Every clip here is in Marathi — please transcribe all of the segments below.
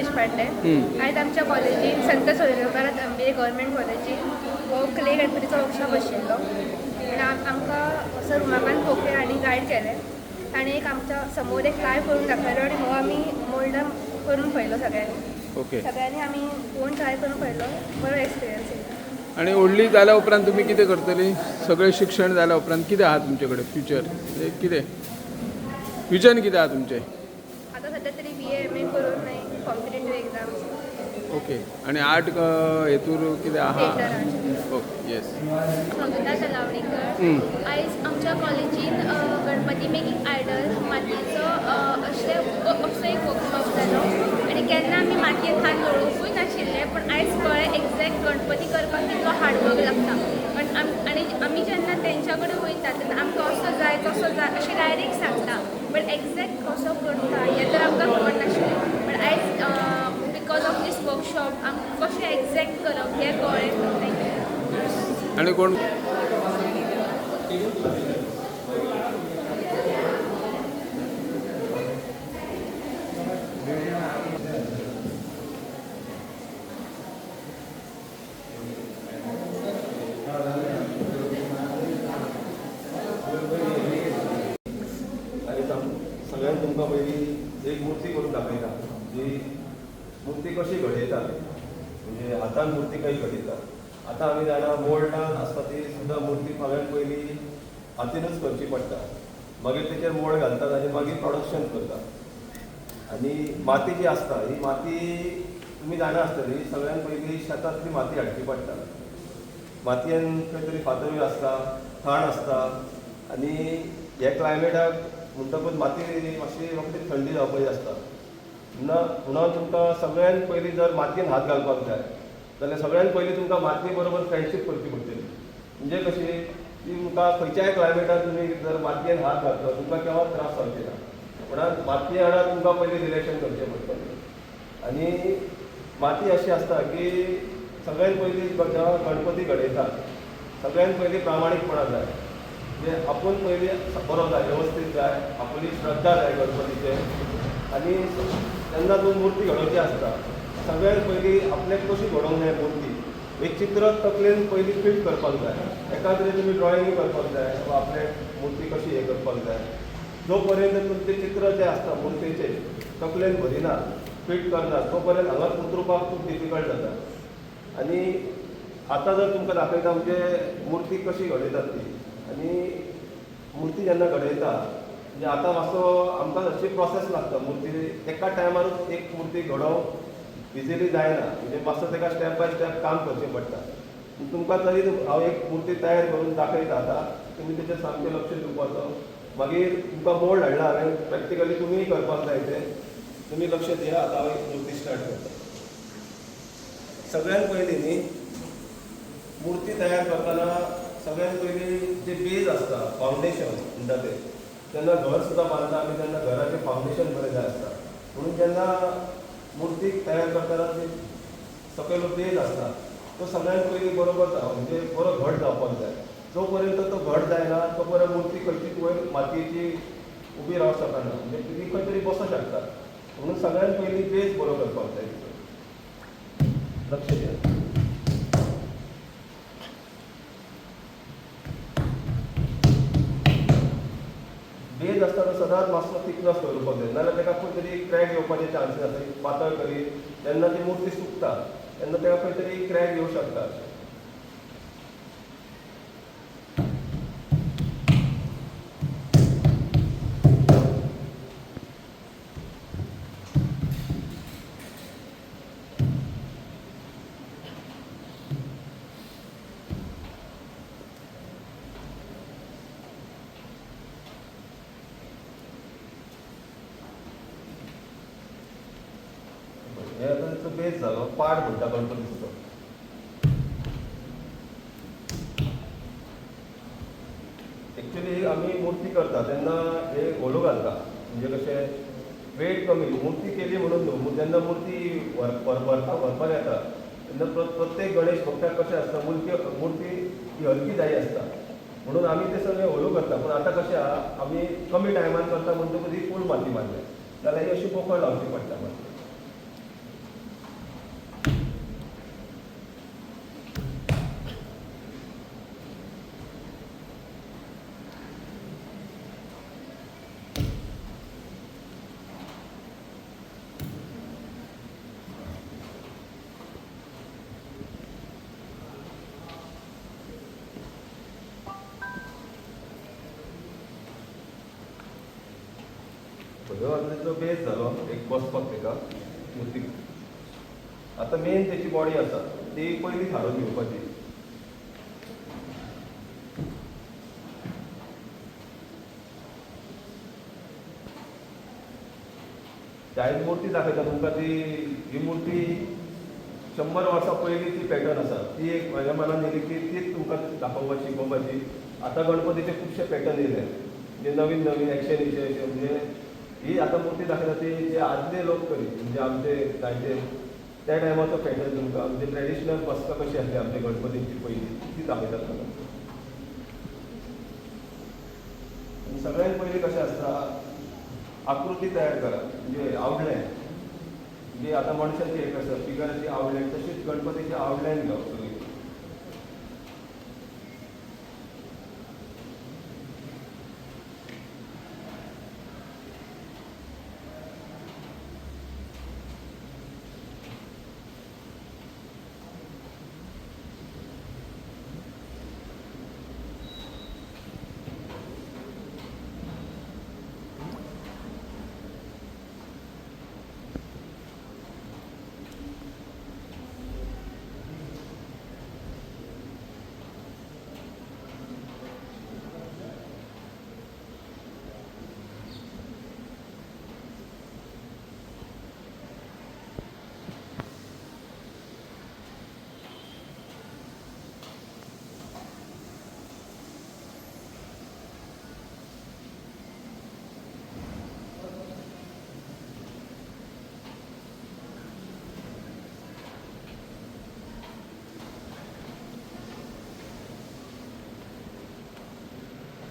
देशपांडे. आयज आमच्या कॉलेजीन संत सोयरेकर एम बी ए गव्हर्मेंट कॉलेजीन हो क्ले गणपतीचो वर्कशॉप आशिल्लो आनी आम- आमकां असो रुमाकान पोके आनी गायड केले. आनी एक आमच्यासमोर एक लायव करून दाखयलो आनी हो आमी मोल्ड करून पळयलो सगळ्यांनी. ओके. सगळ्यांनी आमी फोन ट्राय करून पळयलो बरो एक्सपिरियन्स येयलो आणि व्हडली जाल्या उपरांत तुमी कितें करतली? सगळें शिक्षण जाल्या उपरांत कितें आहा तुमचे कडेन फ्युचर म्हणजे कितें? विजन कितें आहा तुमचें? आतां सध्या तरी बी ए एम ए करून मागीर कॉम्पिटेटीव एग्जाम्स ओके आणि आर्ट हेतूर कितें? आहा ओके येस स्वागता तलावडीकर आयज आमच्या कॉलेजीन गणपती मेकिंग आयडल मातयेचो अशें असो एक वर्कशॉप जालो आनी केन्ना आमी मातयेन हात लोळोवंकूय नाशिल्ले पण आयज कळ्ळें एक्झॅक्ट गणपती करपाक कितलो हार्डवर्क लागता. पण आनी आमी जेन्ना तेंच्या कडेन वयता तेन्ना आमकां असो जाय तसो जाय अशें डायरेक्ट सांगता पण एक्झॅक्ट कसो करता हें तर आमकां खबर नाशिल्लें पण आयज बिकॉज ऑफ दीस वर्कशॉप आमकां कशें एक्झॅक्ट करप हें कळ्ळें आनी कोण आनी सम- सगळ्यांत तुमकां पयलीं एक मुर्ती करून दाखयता जी मुर्ती कशी घडयतात म्हणजे हातान मुर्ती कशी घडयतात आतां आमी जाणा मोल्डान आसता ती सुद्दां मुर्ती सगळ्यांत पयलीं हातीनूच करची पडटा. मागीर तेचेर मोल्ड घालतात आनी मागीर प्रोडक्शन करतात. आनी माती जी आसता ही माती तुमी जाणा आसतली सगळ्यांत पयलीं शेतांतली माती हाडची पडटा. मातयेन खंय तरी फातरूय आसता थंड आसता आनी हे क्लायमेटाक म्हणटकूच माती मातशी रोखडी थंडी जावपाची आसता म्हणून म्हणून तुमकां सगळ्यांत पयलीं जर मातयेन हात घालपाक जाय जाल्यार सगळ्यांत पयलीं तुमकां मातये बरोबर फ्रेंडशीप करची पडटली. म्हणजे कशी ती तुमकां खंयच्याय क्लायमेटाक तुमी जर मातयेन हात घातलो तुमकां केव्हाच त्रास जावचे ना. म्हणून मातये वांगडा तुमकां पयलीं रिलेशन करचें पडटलें. आनी माती अशी आसता की सगळ्यांत पयलीं जेव्हा गणपती घडयतात सगळ्यांत पयलीं प्रामाणीकपणा जाय. म्हणजे आपूण पयलीं बरो जाय वेवस्थीत जाय आपली श्रद्धा जाय गणपतीचे. आनी त्यांना दोन मुर्ती घडोवची आसता सगळ्यात पयलीं आपल्याक कशी घडोवंक जाय मुर्ती? एक चित्र तकलेन पयलीं फिट करपाक जाय एका तरी तुमी ड्रॉईंग करपाक जाय वा आपले मुर्ती कशी हे करपाक जाय जो पर्यंत तुमचें चित्र जें आसता मूर्तीचे तकलेन भरिना फिट करना तो पर्यंत हांगा उतरुपाक खूब डिफिकल्ट जाता आनी आतां जर तुमकां दाखयता म्हणजे मुर्ती कशी घडयतात ती? आनी मुर्ती जेन्ना घडयता म्हणजे आतां मातसो आमकां अशी प्रोसेस लागता मुर्ती एका टायमारूच एक मुर्ती घडोवप इजिली जायना. म्हणजे मातसो ताका स्टेप बाय स्टेप काम करचें पडटा. पूण तुमकां तरी हांव एक मुर्ती तयार करून दाखयता आतां तुमी तेचेर सामकें लक्ष दिवपाचो. मागीर तुमकां मोड हाडला हांवें प्रॅक्टिकली तुमीय करपाक जाय तें. तुमी लक्ष दिया आतां हांव एक मुर्ती स्टार्ट करता. सगळ्यांत पयलीं न्ही मुर्ती तयार करतना सगळ्यांत पयलीं जे बेज आसता फावंडेशन म्हणटा ते जेन्ना घर सुद्दां बांदता आमी तेन्ना घराचें फावंडेशन बरें जाय आसता म्हणून जेन्ना मुर्तीक तयार करतना ते सकयलो बेज आसता तो सगळ्यांत पयलीं बरोबर म्हणजे बरो घट जावपाक जाय. जो पर्यंत तो घट जायना तो पर्यंत मुर्ती खंयचीच वयर मातयेची उबी रावंक शकना म्हणजे ती खंय तरी बसोंक शकता. म्हणून सगळ्यांत पयलीं बेज बरो करपाक जाय लक्ष दिया. मातसो थिकनस दवरपाक जाय नाजाल्यार ताका खंय तरी क्रॅक येवपाचे चान्सीस आसा पातळ करी जेन्ना ती मुर्ती सुकता तेन्ना ताका खंय तरी क्रॅक येवं शकता हे बेस झालं पाड म्हणटा गणपतीचो ॲक्च्युली आमी मुर्ती करता तेन्ना हे होलो घालता. म्हणजे कशें वेट कमी मुर्ती केली म्हणून न्हू जेन्ना मुर्ती व्हर व्हर- व्हरपाक व्हरपाक येता तेन्ना प्रत्येक गणेश भक्ताक कशें आसता मुर्ती मुर्ती ही हलकी जाय आसता म्हणून आमी ते सगळे होलो करता पूण आतां कशें आहा आमी कमी टायमान करता म्हणटकूच ही फूल माती मारल्या जाल्यार ही अशी पोकळ लावची पडटा माती ह्यो बेस जालो एक बसपाक तेका मुर्तीक आतां मेन तेची बॉडी आसा ती पयली थारोवन घेवपाची चाळीस मुर्ती दाखयता तुमकां ती ही मुर्ती शंबर वर्सां पयली ती पॅटर्न आसा ती एक म्हज्या मनान येयली की तीच तुमकां दाखोवपाची शिकोवपाची आतां गणपतीचे खुबशे पॅटर्न येयले म्हणजे नवीन नवीन एक्शन म्हणजे ही आता मुर्ती दाखयता ती जे आदले लोक करीत म्हणजे आमचे जायते त्या टायमाचो पॅटर्न तुमकां म्हणजे ट्रेडिशनल बसका कशी आसली आमच्या गणपतीची पयली ती दाखयतात तुमकां सगळ्यात पयलीं कशें आसता आकृती तयार करा म्हणजे आवडलायन म्हणजे आता मनशाची एक आसा फिगराची आवडलायन तशीच गणपतीची आवडलायन घेवप सगळी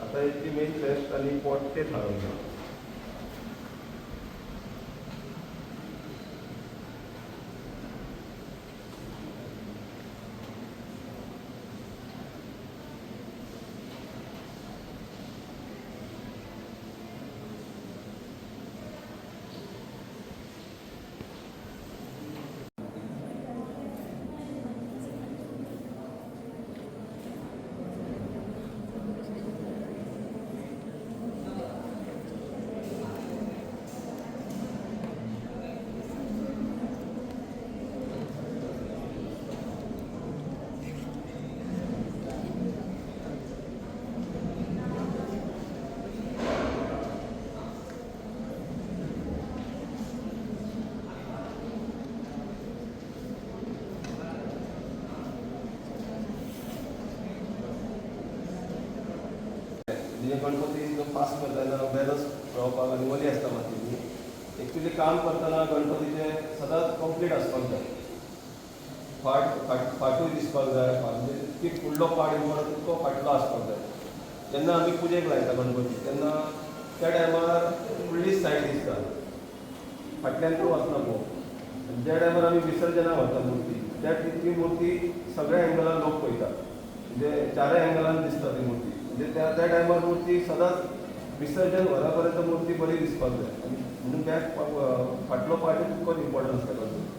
आता याची मेन फेस्ट आणि पॉट ते थारोवन घ्या म्हणजे गणपती जो पास करतना बॅलन्स रावपाक आनी वली आसता मातयेची एक्चुली काम करतना गणपतीचे सदांच कंप्लीट आसपाक जाय फाट फाट फाटूय दिसपाक जाय म्हणजे ती फुडलो पाट म्हणून तितको फाटलो आसपाक जाय जेन्ना आमी पुजेक लायता गणपती. तेन्ना त्या टायमार फुडलीच सायड दिसता. फाटल्यान तूं वचना पळोवंक ज्या टायमार आमी विसर्जनाक व्हरता मुर्ती त्या ती मुर्ती सगळ्या एंगलान लोक पळयता. म्हणजे चारय एंगलान दिसता ती मुर्ती. म्हणजे त्या त्या टायमार मुर्ती सदांच विसर्जन वरापर्यंत मूर्ती बरी दिसपाक जाय म्हणून त्या फाटलो पार्ट खूप इम्पॉर्टंट आसता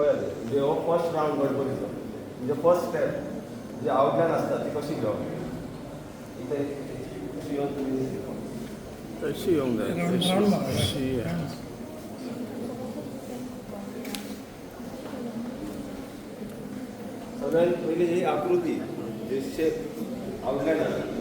पळयात म्हणजे हो फर्स्ट रावंड गणपतीचो म्हणजे फर्स्ट स्टेप म्हणजे आउटलायन आसता ती कशी घेवप इथे कशी येवंक जाय. सगळ्यात पयली ही आकृती जे शेप आउटलायन आसा